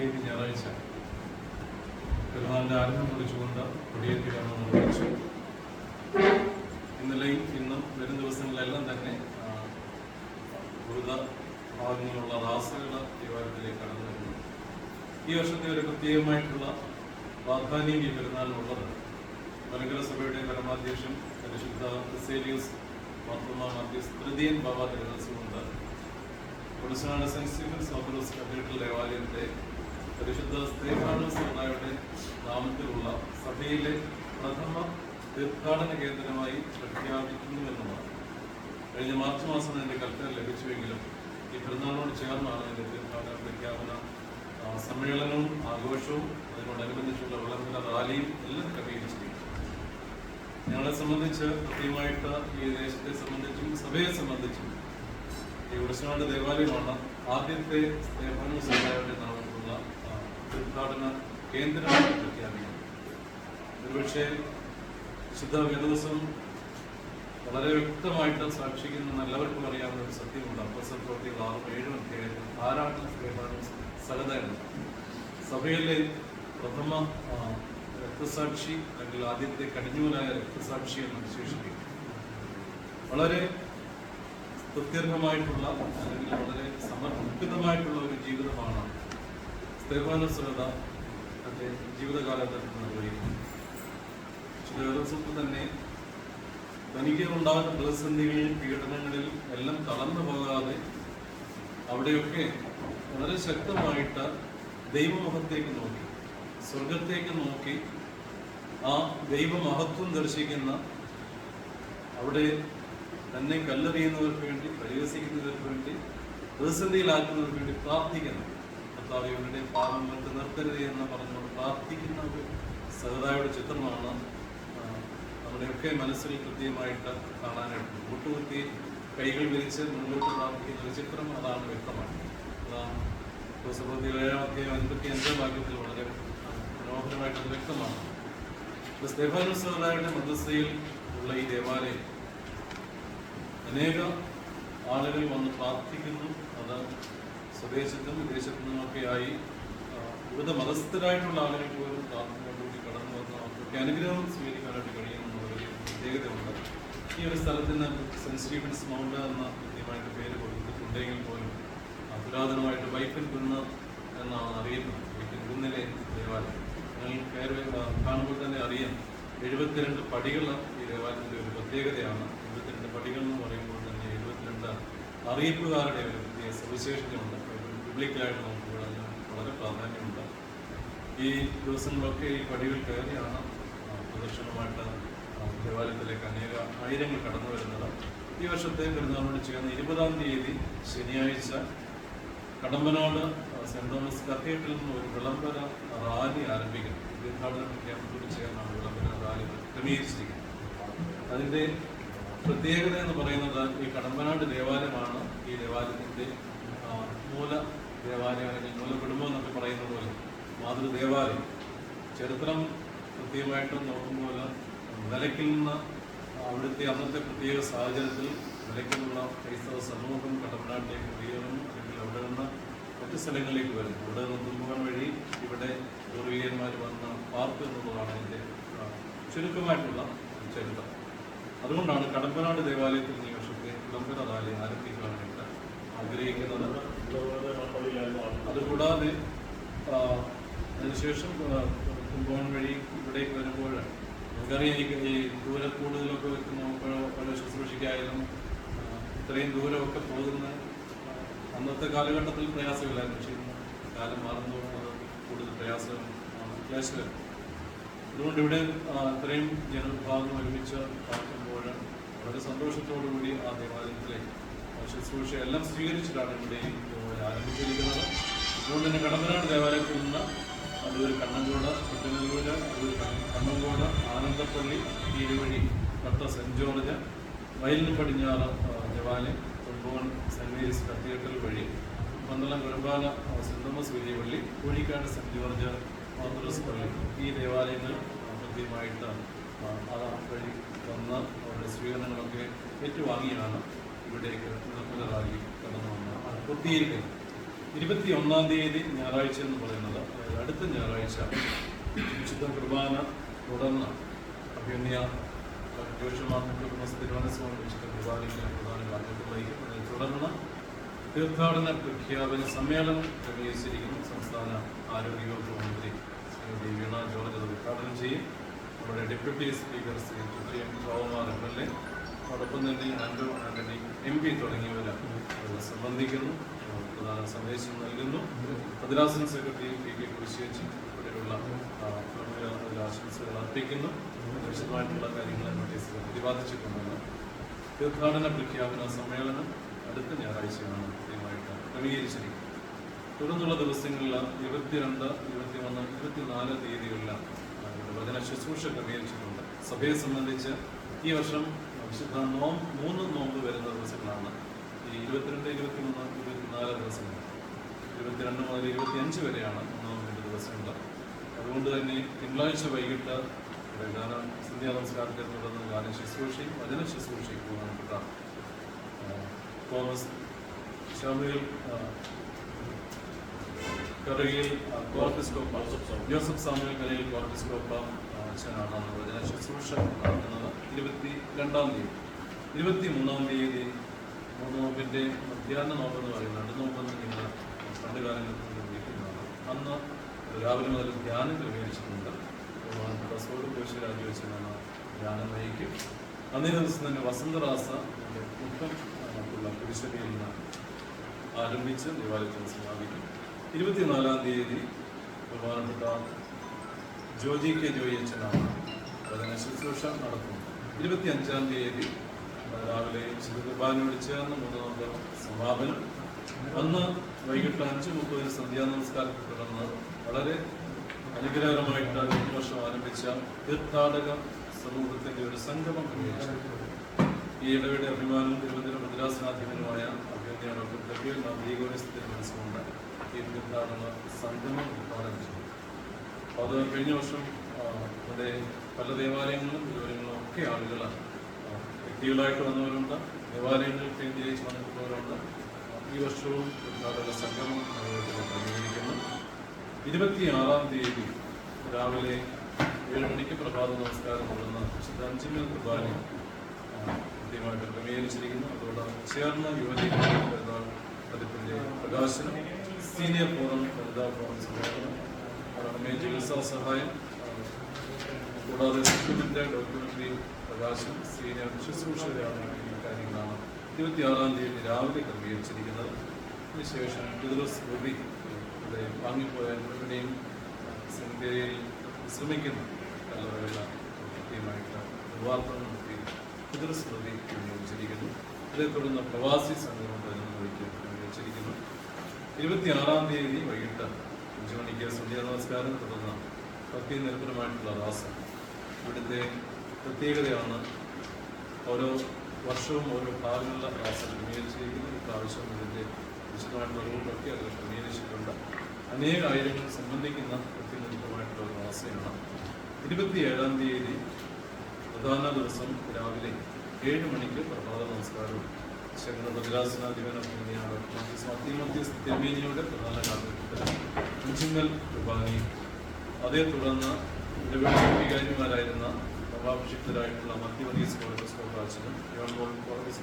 തീയതി ഞായറാഴ്ച പെരുന്നാളിന്റെ ആരംഭം കുറിച്ചുകൊണ്ട് കൊടിയേറ്റി കർമ്മം നിർവഹിച്ചു ഇന്നലെയും ഇന്നും വരും ദിവസങ്ങളിലെല്ലാം തന്നെ ഗുരുത ഭാഗങ്ങളിലുള്ള റാസുകൾ ദേവാലയത്തിലേക്ക് കടന്നു വരുന്നു. ഈ വർഷത്തെ ഒരു പ്രത്യേകമായിട്ടുള്ള പ്രാധാന്യം ഈ പെരുന്നാളിനുള്ളത് മലങ്കര സഭയുടെ പരമാധ്യക്ഷൻ പരിശുദ്ധ ക്രിസേലിയസ് മാർത്തോമാ മാത്യൂസ് തൃതീയൻ ബാബ തിരുവനന്തപുരത്ത് ഒഡിസാണ് സെന്റ് സ്റ്റീഫൻസ് ഓർത്തഡോക്സ് കത്തീഡ്രൽ ദേവാലയത്തെ പരിശുദ്ധ സ്ത്രീ സമുദായയുടെ നാമത്തിലുള്ള സഭയിലെ പ്രഥമ തീർത്ഥാടന കേന്ദ്രമായി പ്രഖ്യാപിക്കുന്നു എന്നുള്ളത് കഴിഞ്ഞ മാർച്ച് മാസം എന്റെ കൽപ്പന ലഭിച്ചുവെങ്കിലും ഈ പെരുന്നാളിനോട് ചേർന്നാണ് എന്റെ തീർത്ഥാടന പ്രഖ്യാപന സമ്മേളനവും ആഘോഷവും അതിനോടനുബന്ധിച്ചുള്ള വിളംബര റാലിയും എല്ലാം ക്രമീകരിച്ചിരിക്കുന്നത് ഞങ്ങളെ സംബന്ധിച്ച് കൃത്യമായിട്ട് ഈ ദേശത്തെ സംബന്ധിച്ചും സഭയെ സംബന്ധിച്ചും ഈ ഉടശനാട് ദേവാലയമാണ് ആദ്യത്തെ ആ, തീർത്ഥാടന കേന്ദ്രമായി പ്രഖ്യാപിക്കും ഒരുപക്ഷെ ശുദ്ധ വേദവസം വളരെ വ്യക്തമായിട്ട് സാക്ഷിക്കുന്ന എല്ലാവർക്കും അറിയാവുന്ന ഒരു സത്യമുണ്ട്. അപ്പസൽ പ്രവർത്തികൾ ആറും ഏഴും അധ്യായത്തിൽ ധാരാളം സകത എന്ന് സഭയിലെ പ്രഥമ രക്തസാക്ഷി അല്ലെങ്കിൽ ആദ്യത്തെ കടിഞ്ഞൂലായ രക്തസാക്ഷി എന്ന് വിശേഷിപ്പിക്കും വളരെ സ്തുത്യർഹമായിട്ടുള്ള അല്ലെങ്കിൽ വളരെ സമർപ്പിതമായിട്ടുള്ള ഒരു ജീവിതമാണ് സ്തേഫാനോസ്വലത അദ്ദേഹം ജീവിതകാലത്ത് നിർവഹിക്കുന്നത് ചില തന്നെ തനിക്കുണ്ടാകുന്ന പ്രതിസന്ധികളിൽ പീഡനങ്ങളിൽ എല്ലാം കടന്നു പോകാതെ അവിടെയൊക്കെ വളരെ ശക്തമായിട്ട് ദൈവമുഖത്തേക്ക് നോക്കി സ്വർഗത്തേക്ക് നോക്കി ആ ദൈവമഹത്വം ദർശിക്കുന്ന അവിടെ തന്നെ കല്ലെറിയുന്നവർക്ക് വേണ്ടി പരിഹസിക്കുന്നവർക്ക് വേണ്ടി പ്രതിസന്ധിയിലാക്കുന്നവർക്ക് വേണ്ടി പ്രാർത്ഥിക്കുന്നു. കർത്താവ് ഇവരുടെ പാപങ്ങൾക്ക് നിർത്തരുത് എന്ന് പറഞ്ഞുകൊണ്ട് പ്രാർത്ഥിക്കുന്ന ഒരു സഹതായുടെ ചിത്രമാണ് നമ്മുടെയൊക്കെ മനസ്സിൽ കൃത്യമായിട്ട് കാണാനായിട്ട് കൂട്ടുകുത്തി കൈകൾ വിരിച്ച് മുന്നോട്ട് പ്രാർത്ഥിക്കുന്ന ഒരു ചിത്രം അതാണ് വ്യക്തമാണ്. അതാണ് ദിവസപ്രതി ഏഴാം അധ്യായം അൻപത്തി അഞ്ചാം വാക്യത്തിൽ വളരെ മനോഹരമായിട്ട് വ്യക്തമാണ്. സ്തേഫാനോസ് സഹതായുടെ മദ്രസയിൽ ഉള്ള ഈ ദേവാലയം. അനേക ആളുകൾ വന്ന് പ്രാർത്ഥിക്കുന്നു. അത് സ്വദേശത്തും വിദേശത്തു നിന്നൊക്കെയായി വിവിധ മതസ്ഥരായിട്ടുള്ള ആളുകൾ പോലും പ്രാർത്ഥനയോടുകൂടി കടന്നു വന്ന് അവർക്ക് അനുഗ്രഹം സ്വീകരിക്കാനായിട്ട് കഴിയുന്ന ഒരു പ്രത്യേകതയുണ്ട്. ഈ ഒരു സ്ഥലത്തിന് സെന്റ് സ്റ്റീഫൻസ് മൗണ്ട് എന്ന കൃത്യമായിട്ട് പേര് കൊടുത്തിട്ടുണ്ടെങ്കിൽ പോലും പുരാതനമായിട്ട് വൈഫൻ കുന്ന് എന്നാണ് അറിയുന്നത് വൈഫൻ കുന്നിലെ ദേവാലയം. നിങ്ങൾ കയറി കാണുമ്പോൾ തന്നെ അറിയാം എഴുപത്തിരണ്ട് പടികൾ ഈ ദേവാലയത്തിന്റെ ഒരു പ്രത്യേകതയാണ്. എഴുപത്തിരണ്ട് പടികൾ എന്ന് പറയുമ്പോൾ തന്നെ എഴുപത്തിരണ്ട് അറിയിപ്പുകാരുടെ ഒരു പ്രത്യേക സവിശേഷതയുണ്ട്. പബ്ലിക്കായിട്ട് നോക്കുമ്പോൾ അതിന് വളരെ പ്രാധാന്യമുണ്ട്. ഈ ദിവസങ്ങളൊക്കെ ഈ പടികൾ കയറിയാണ് പ്രദക്ഷിണമായിട്ട് ദേവാലയത്തിലേക്ക് അനേക ആയിരങ്ങൾ കടന്നു വരുന്നത്. ഈ വർഷത്തെ പെരുന്നാളിനോട് ചേർന്ന് ഇരുപതാം തീയതി ശനിയാഴ്ച കടമ്പനാട് സെന്റ് തോമസ് കത്തീഡ്രലിൽ നിന്ന് ഒരു വിളംബര റാലി ആരംഭിക്കും തീർത്ഥാടന പ്രഖ്യാപനത്തോട് ചേർന്നാണ് വിളംബര റാലി ക്രമീകരിച്ചിരിക്കുന്നത്. അതിന്റെ പ്രത്യേകത എന്ന് പറയുന്നത് ഈ കടമ്പനാട് ദേവാലയമാണ് ഈ ദേവാലയത്തിന്റെ ആ, മൂല ദേവാലയം അല്ലെങ്കിൽ മൂല കുടുംബം എന്നൊക്കെ പറയുന്ന പോലെ മാതൃദേവാലയം. ചരിത്രം കൃത്യമായിട്ട് നോക്കുമ്പോൾ നിലയ്ക്കിൽ നിന്ന് അവിടുത്തെ അന്നത്തെ പ്രത്യേക സാഹചര്യത്തിൽ നിലയ്ക്കുള്ള ക്രൈസ്തവ സമൂഹം കട്ടപ്പനാട്ടിലേക്ക് ഉയരുന്നു അല്ലെങ്കിൽ അവിടെ നിന്ന് മറ്റ് സ്ഥലങ്ങളിലേക്ക് വരുന്നു. അവിടെ നിന്ന് തുമ്പുകൾ വഴി ഇവിടെ പൂർവികന്മാർ വന്ന പാർക്ക് എന്നുള്ളതാണ് ആ, ചുരുക്കമായിട്ടുള്ള ചരിത്രം. അതുകൊണ്ടാണ് കടമ്പനാട് ദേവാലയത്തിൽ ഈ വർഷത്തെ വിളംബര റാലി ആരംഭിക്കാനായിട്ട് ആഗ്രഹിക്കുന്നത്. അതുകൂടാതെ അതിനുശേഷം കുംഭകോണം വഴി ഇവിടേക്ക് വരുമ്പോൾ നമുക്കറിയാം ഈ ഈ ദൂരെ കൂടുതലൊക്കെ വെക്കുന്ന പല ശുശ്രൂഷയ്ക്കായാലും ഇത്രയും ദൂരമൊക്കെ പോകുന്ന അന്നത്തെ കാലഘട്ടത്തിൽ പ്രയാസമില്ലായിരുന്നു. പക്ഷേ കാലം അത് കൂടുതൽ പ്രയാസം ക്ലേശകരം അതുകൊണ്ട് ഇവിടെ ഇത്രയും ജനവിഭാഗം ഒരുമിച്ച് പാർക്കുമ്പോൾ വളരെ സന്തോഷത്തോടു കൂടി ആ ദേവാലയത്തിലെ ആ ശുശ്രൂഷ എല്ലാം സ്വീകരിച്ചിട്ടാണ് ഇവിടെ ആരംഭിച്ചിരിക്കുന്നത്. അതുകൊണ്ട് തന്നെ കടമ്പനാട് ദേവാലയത്തിൽ നിന്ന് അതൊരു കണ്ണങ്കോട് കുട്ടനല്ലൂര് അതൊരു കണ്ണങ്കോട് ആനന്ദപ്പള്ളി കീഴുവഴി കത്ത സെന്റ് ജോർജ് വയലിന് പടിഞ്ഞാറ് ദേവാലയം തുമ്പോൺ സെന്റ് മേരീസ് കത്തീഡ്രൽ വഴി പന്തളം കുഴമ്പാല ആ, സെന്റ് തോമസ് വലിയ പള്ളി കോഴിക്കാട് സെന്റ് ജോർജ് ഓർത്തഡോക്സ് പള്ളി ഈ ദേവാലയങ്ങൾ കൃത്യമായിട്ട് അത് വഴി വന്ന് അവരുടെ സ്വീകരണങ്ങളൊക്കെ ഏറ്റുവാങ്ങിയാണ് ഇവിടേക്ക് നിർമ്മല റാലി കടന്നു വന്ന് പൂർത്തീകരിക്കുന്നത് ഇരുപത്തി ഒന്നാം തീയതി ഞായറാഴ്ച എന്ന് പറയുന്നത്. അതായത് അടുത്ത ഞായറാഴ്ച വിശുദ്ധ കുർബാന തുടർന്ന് അഭ്യന്യ ജോഷമാർക്കുന്ന തിരുവനന്തപുരം വിശുദ്ധ കുർബാനയ്ക്ക് പ്രധാന കാരണത്തിൽ വഹിക്കും തുടർന്ന് തീർത്ഥാടന പ്രഖ്യാപന സമ്മേളനം ക്രമീകരിച്ചിരിക്കുന്നു സംസ്ഥാന ആരോഗ്യവകുപ്പ് മന്ത്രി ശ്രീമതി വീണ ജോർജ് അത് ഉദ്ഘാടനം ചെയ്യും. നമ്മുടെ deputy speaker Shri T M Gokumar M L A അതോടൊപ്പം തന്നെ ആൻഡോ ആന്റണി എം പി തുടങ്ങിയവരാണ് സംബന്ധിക്കുന്നു. പ്രധാന സന്ദേശം നൽകുന്നു. മദ്രാസൻ സെക്രട്ടറി പി കെ കുരിശേച്ചി ആ, ആശംസകൾ അർപ്പിക്കുന്നു. വിശദമായിട്ടുള്ള കാര്യങ്ങൾ നോട്ടീസിൽ പ്രതിപാദിച്ചിട്ടുണ്ടെന്ന് തീർത്ഥാടന പ്രഖ്യാപന സമ്മേളനം അടുത്ത ഞായറാഴ്ചയാണ് കൃത്യമായിട്ട് ക്രമീകരിച്ചിരിക്കുന്നത്. തുടർന്നുള്ള ദിവസങ്ങളിൽ ഇരുപത്തിരണ്ട് ഇരുപത്തിമൂന്ന് ഇരുപത്തിനാല് തീയതികളിലാണ് വചന ശുശ്രൂഷ ക്രമീകരിച്ചിട്ടുണ്ട്. സഭയെ സംബന്ധിച്ച് ഈ വർഷം വിശുദ്ധ നോമ്പ് മൂന്ന് നോമ്പ് വരുന്ന ദിവസങ്ങളാണ്. ഈ ഇരുപത്തിരണ്ട് ഇരുപത്തിമൂന്ന് ഇരുപത്തിനാല് ദിവസങ്ങൾ. ഇരുപത്തിരണ്ട് മുതൽ ഇരുപത്തിയഞ്ച് വരെയാണ് നോമ്പിന്റെ ദിവസങ്ങൾ. അതുകൊണ്ട് തന്നെ തിങ്കളാഴ്ച വൈകിട്ട് ഗാന സന്ധ്യാ നമസ്കാരത്തെ തുടർന്ന് ഗാന ശുശ്രൂഷയും വചന ശുശ്രൂഷയും പ്രധാനപ്പെട്ട തോമസ് ഷാമുവേൽ കറുകയിൽ കോർട്ടിസ്കോപ്പ് കോർട്ടിസ്കോപ്പ ജോസഫ് സാമുവൽ കരയിൽ കോർട്ടിസ്കോപ്പ അന്ന് വചന ശുശ്രൂഷ നടക്കുന്നത്. ഇരുപത്തി രണ്ടാം തീയതി ഇരുപത്തി മൂന്നാം തീയതി മൂന്ന് നോമ്പിന്റെ മധ്യാഹ്ന നോമ്പ് എന്ന് രണ്ട് നോമ്പെന്ന് നിങ്ങൾ പണ്ട് കാലങ്ങളിൽ വിളിക്കുന്നതാണ് അന്ന് രാവിലെ മുതൽ ധ്യാനം ക്രമീകരിച്ചിട്ടുണ്ട്. ബഹുമാനപ്പെട്ട സോട് കോശി രാജിവെച്ചാണ് ധ്യാനം നയിക്കും. അന്നേ ദിവസം തന്നെ വസന്തറാസ മുഖം ഉള്ള കുരിശടിയിൽ നിന്ന് ആരംഭിച്ച് ദേവാലയത്തിൽ സമാപിക്കും. ഇരുപത്തിനാലാം തീയതി ബഹുമാനപ്പെട്ട ജോജി കെ ജോയി അച്ഛനാണ്. അതിന് ശുശ്രൂഷ നടത്തുന്നത് ഇരുപത്തി അഞ്ചാം തീയതി രാവിലെ ശിവകുർബാനയോട് ചേർന്ന് മൂന്ന് നമ്പർ സമാപനം. അന്ന് വൈകിട്ട് അഞ്ച് മുപ്പതിന് സന്ധ്യാ നമസ്കാരത്തിൽ തുടർന്ന് വളരെ അനുഗ്രഹകരമായിട്ട് ഈ വർഷം ആരംഭിച്ച തീർത്ഥാടക സമൂഹത്തിന്റെ ഒരു സംഗമം ഈ ഇടവേടെ അഭിമാനം തിരുവനന്തപുരം മദ്രാസനാധിപനുമായ അഭ്യർത്ഥിയാണ് ഡോക്ടർ ഡബ്ല്യു നാഗോരിസ്ഥിതി മനസ്സുകൊണ്ട് ഈ തീർത്ഥാടന സംഗമം ഉദ്ഘാടനം ചെയ്തു. അത് കഴിഞ്ഞ വർഷം ഇവിടെ പല ദേവാലയങ്ങളും ഗുരുവരങ്ങളിലും ഒക്കെ ആളുകൾ വ്യക്തികളായിട്ട് വന്നവരുണ്ട് ദേവാലയങ്ങളിൽ കേന്ദ്രീകരിച്ച് വന്നിട്ടുള്ളവരുണ്ട്. ഈ വർഷവും ഉദ്ഘാടക നഗരത്തിൽ ക്രമീകരിക്കുന്നു ഇരുപത്തിയാറാം തീയതി രാവിലെ ഏഴ് മണിക്ക് പ്രഭാത നമസ്കാരം തുടർന്ന് വിശുദ്ധ അഞ്ചിമൽ കുർബാനയും കൃത്യമായിട്ട് ക്രമീകരിച്ചിരിക്കുന്നു. അതോടെ ചേർന്ന യുവതി പതിപ്പിന്റെ പ്രകാശനം സീനിയർ ഫോറം വനിതാ ഫോറം ചികിത്സാ സഹായം. കൂടാതെ സുഖമിന്റെ ഡോക്യുമെന്ററി പ്രകാശം സീനിയർ ശുശ്രൂഷകരാണ് ഈ കാര്യങ്ങളാണ് ഇരുപത്തിയാറാം തീയതി രാവിലെ ക്രമീകരിച്ചിരിക്കുന്നത്. അതിനുശേഷം പിതൃസ് ഗോപി ഇവിടെ വാങ്ങിപ്പോയ മുഴുവനെയും സെമിത്തേരിയിൽ ശ്രമിക്കുന്നു. കല്ലറകള കൃത്യമായിട്ട് നിർവാർത്തനം നടത്തി പിതൃസ്മൃതി വിനിയോഗിച്ചിരിക്കുന്നു ഇതേ തുടർന്ന് പ്രവാസി സംഘം പരിപാടിക്ക് വിനിയോഗിച്ചിരിക്കുന്നു ഇരുപത്തിയാറാം തീയതി വൈകിട്ട് അഞ്ചു മണിക്ക് സന്ധ്യാ നമസ്കാരം. തുടർന്ന് ഭക്തി നിരപരമായിട്ടുള്ള റാസം ഇവിടുത്തെ പ്രത്യേകതയാണ് ഓരോ വർഷവും ഓരോ ഭാഗങ്ങളിലെ റാസം ക്രമീകരിച്ചിരിക്കുന്നു. ഇപ്രാവശ്യം ഇതിന്റെ വിശദമായിട്ടുള്ള റൂളൊക്കെ അതിൽ ക്രമീകരിച്ചിട്ടുണ്ട്. അനേക ആയിരങ്ങൾ സംബന്ധിക്കുന്ന പ്രത്യേകമായിട്ടുള്ള ഒരു റാസയാണ് ഇരുപത്തിയേഴാം തീയതി പ്രധാന ദിവസം രാവിലെ ഏഴ് മണിക്ക് പ്രഭാത നമസ്കാരവും ശങ്കര ഭദ്രാസനാധിപന തിരുമേനിയുടെ പ്രധാന കാലഘട്ടത്തിൽ അഞ്ചുങ്ങൽ കുർബാനയും അതേ തുടർന്ന് വികാരിമാരായിരുന്ന നവാഭിഷിക്തരായിട്ടുള്ള മധ്യമതീസ് കോളേജ് യോൺ കോളേജ്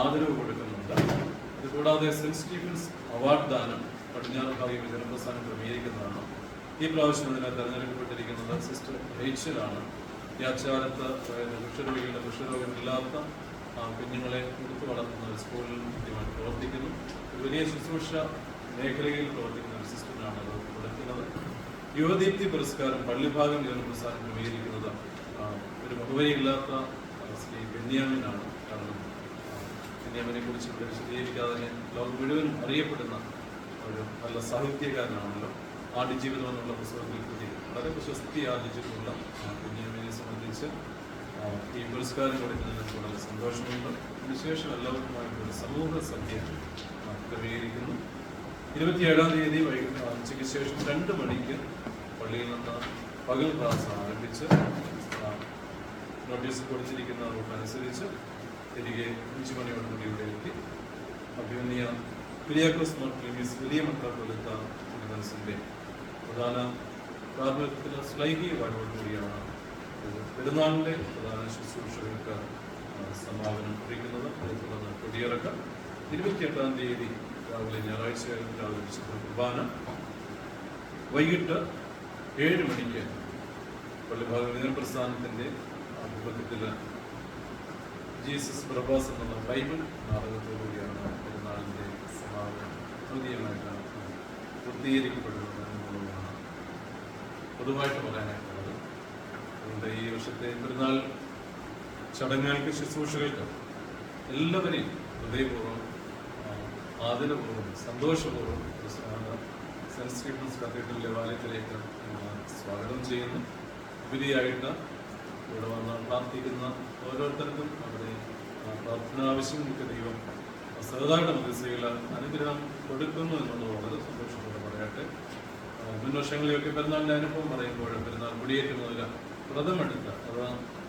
ആദരവ് കൊടുക്കുന്നുണ്ട്. അതുകൂടാതെ സെന്റ് സ്റ്റീഫൻസ് അവാർഡ് ദാനം പടിഞ്ഞാറ് ഭാഗ്യ ജനപ്രസ്ഥാനം ക്രമീകരിക്കുന്നതാണ്. ഈ പ്രാവശ്യം അതിനെ തെരഞ്ഞെടുക്കപ്പെട്ടിരിക്കുന്നത് സിസ്റ്റർ റേച്ചലാണ്. ഈ അച്ചാരത്ത് അതായത് വൃക്ഷരോഗികളുടെ വൃക്ഷരോഗമില്ലാത്ത ആ, കുഞ്ഞുങ്ങളെ കൊടുത്തു വളർത്തുന്ന ഒരു സ്കൂളിൽ കൃത്യമായിട്ട് പ്രവർത്തിക്കുന്നു. ഒരു വലിയ ശുശ്രൂഷ മേഖലയിൽ പ്രവർത്തിക്കുന്ന ഒരു സിസ്റ്റമാണ് അത് കൊടുക്കുന്നത് യുവദീപ്തി പുരസ്കാരം പള്ളിഭാഗം ജനപ്രസ്ഥാനം ക്രമീകരിക്കുന്നത് ഒരു മുഖവരിയില്ലാത്ത ശ്രീ ബെന്യാമിനാണ് കാരണം. ബെന്യാമിനെ കുറിച്ച് ഇവിടെ വിശദീകരിക്കാതെ തന്നെ ലോകം മുഴുവൻ അറിയപ്പെടുന്ന ഒരു നല്ല സാഹിത്യകാരനാണല്ലോ. ആടുജീവിതം എന്നുള്ള പുസ്തകത്തിൽ കൃതി വളരെ പ്രശസ്തി ആർജിച്ചിട്ടുള്ള ബെന്യാമിനെ സംബന്ധിച്ച് ഈ പുരസ്കാരം കൊടുക്കുന്നതിൽ വളരെ സന്തോഷമുണ്ട്. അതിനുശേഷം എല്ലാവർക്കുമായിട്ട് ഒരു സമൂഹ സദ്യ ക്രമീകരിക്കുന്നു ഇരുപത്തിയേഴാം തീയതി വൈകുന്നേരം ഉച്ചയ്ക്ക് ശേഷം രണ്ട് മണിക്ക് പള്ളിയിൽ നിന്ന് പകൽ ക്ലാസ് ആരംഭിച്ച് നോട്ടീസ് കൊടുത്തിരിക്കുന്ന റൂട്ടനുസരിച്ച് തിരികെ അഞ്ച് മണിയോടുകൂടി ഇവിടെ എത്തി. അഭിമന്യ കുര്യാക്കോസ് മോർ ക്ലീമീസ് വലിയ മെത്രാപ്പൊലിത്ത മനസ്സിന്റെ പ്രധാന പ്രാഥമികത്തിന് ശ്ലൈഹിക വാഴോടുകൂടിയാണ് ഇത് പെരുന്നാളിന്റെ പ്രധാന ശുശ്രൂഷകൾക്ക് സമാപനം കുറിക്കുന്നത് അതേ തുടർന്ന് കൊടിയിറക്കം. ഇരുപത്തിയെട്ടാം തീയതി രാവിലെ ഞായറാഴ്ച രാവിലെ വിശുദ്ധ കുർബാന. വൈകിട്ട് ഏഴ് മണിക്ക് പള്ളിഭാഗ പ്രസ്ഥാനത്തിന്റെ ആഭിമുഖ്യത്തിൽ ജീസസ് പ്രഭാസ് എന്നുള്ള ബൈബിൾ നാടകത്തോടുകൂടിയാണ് പെരുന്നാളിന്റെ സമാപനം ഔദ്യമായിട്ടാണ് പൂർത്തീകരിക്കപ്പെടുന്നത് പൊതുവായിട്ട് പറയാനായിട്ടുള്ളത് അതുകൊണ്ട് ഈ വർഷത്തെ പെരുന്നാൾ ചടങ്ങുകൾക്ക് ശുശ്രൂഷകൾക്ക് എല്ലാവരെയും ഹൃദയപൂർവം ആദരപൂർവം സന്തോഷപൂർവം സെൻസ് സ്റ്റീഫൻസ് കത്തീഡ്രൽ ദേവാലയത്തിലേക്ക് സ്വാഗതം ചെയ്യുന്നു. ഉപരിയായിട്ട് ഇവിടെ വന്ന് പ്രാർത്ഥിക്കുന്ന ഓരോരുത്തർക്കും അവരുടെ പ്രാർത്ഥന പ്രാർത്ഥന ആവശ്യങ്ങൾക്ക് ദൈവം സഹതാരുടെ മധ്യസ്ഥയിൽ അനുഗ്രഹം കൊടുക്കുന്നു എന്നുള്ളത് വളരെ സന്തോഷത്തോടെ പറയട്ടെ. മുൻ വർഷങ്ങളിലൊക്കെ പെരുന്നാളിന്റെ അനുഭവം പറയുമ്പോൾ പെരുന്നാൾ കുടിയേറ്റം വ്രതമെടുത്ത അത്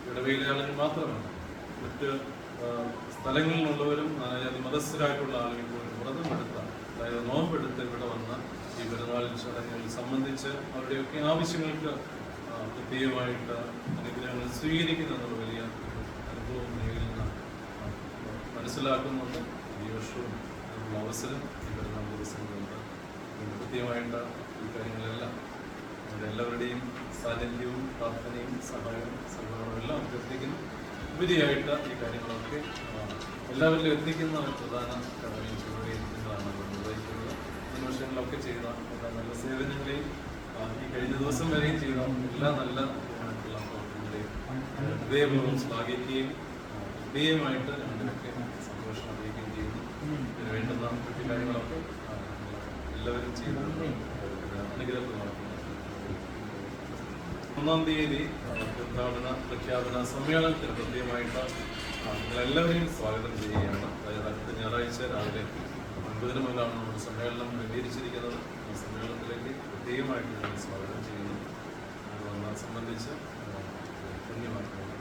ഇടവേലയാളുകൾ മാത്രമല്ല മറ്റ് സ്ഥലങ്ങളിലുള്ളവരും അതായത് മതസ്ഥരായിട്ടുള്ള ആളുകൾ പോലും വ്രതമെടുത്ത അതായത് നോമ്പെടുത്ത് ഇവിടെ വന്ന് ഈ പെരുന്നാളിൽ ചടങ്ങുകളിൽ സംബന്ധിച്ച് അവരുടെയൊക്കെ ആവശ്യങ്ങൾക്ക് പ്രത്യേകമായിട്ട് അനുഗ്രഹങ്ങൾ സ്വീകരിക്കുന്ന എന്നുള്ള വലിയ അനുഭവം നേരിടുന്ന മനസ്സിലാക്കുന്നുണ്ട്. ഈ വർഷവും അതിനുള്ള അവസരം ഈ പെരുന്നാൾ ദിവസങ്ങളുണ്ട് കൃത്യമായിട്ട് ഈ കാര്യങ്ങളെല്ലാം എല്ലാവരുടെയും സാന്നിധ്യവും പ്രാർത്ഥനയും സഹായവും സഹകരണവും എല്ലാം അഭ്യർത്ഥിക്കുന്നു. ഉപരിയായിട്ട് ഈ കാര്യങ്ങളൊക്കെ എല്ലാവരിലും എത്തിക്കുന്ന ഒരു പ്രധാന കടമയും ചുമതലയിരിക്കുന്നതാണ് നമ്മൾ നിർവഹിക്കുന്നത്. നിമിഷങ്ങളൊക്കെ ചെയ്ത എല്ലാ നല്ല സേവനങ്ങളെയും ഈ കഴിഞ്ഞ ദിവസം വരെയും ചെയ്ത എല്ലാ നല്ല പ്രവർത്തനങ്ങളെയും ഹൃദയപൂർവം ശ്ലാഘിക്കുകയും ഹൃദയമായിട്ട് ഞങ്ങളുടെയൊക്കെ സന്തോഷം അറിയിക്കുകയും ചെയ്യുന്നു. ഇതിന് വേണ്ടുന്ന കാര്യങ്ങളൊക്കെ എല്ലാവരും ചെയ്ത് അനുഗ്രഹപ്രദമാക്കുന്നു ഒന്നാം തീയതി തീർത്ഥാടന പ്രഖ്യാപന സമ്മേളനത്തിന് പ്രത്യേകമായിട്ട് നിങ്ങളെല്ലാവരെയും സ്വാഗതം ചെയ്യുകയാണ്. അതായത് അടുത്ത ഞായറാഴ്ച രാവിലെ ഒൻപതിന് മുതലാണ് നമ്മുടെ സമ്മേളനം ക്രമീകരിച്ചിരിക്കുന്നത് ഈ സമ്മേളനത്തിലേക്ക് പ്രത്യേകമായിട്ട് ഞങ്ങൾ സ്വാഗതം ചെയ്യുന്നു. അത് സംബന്ധിച്ച് വിഷയം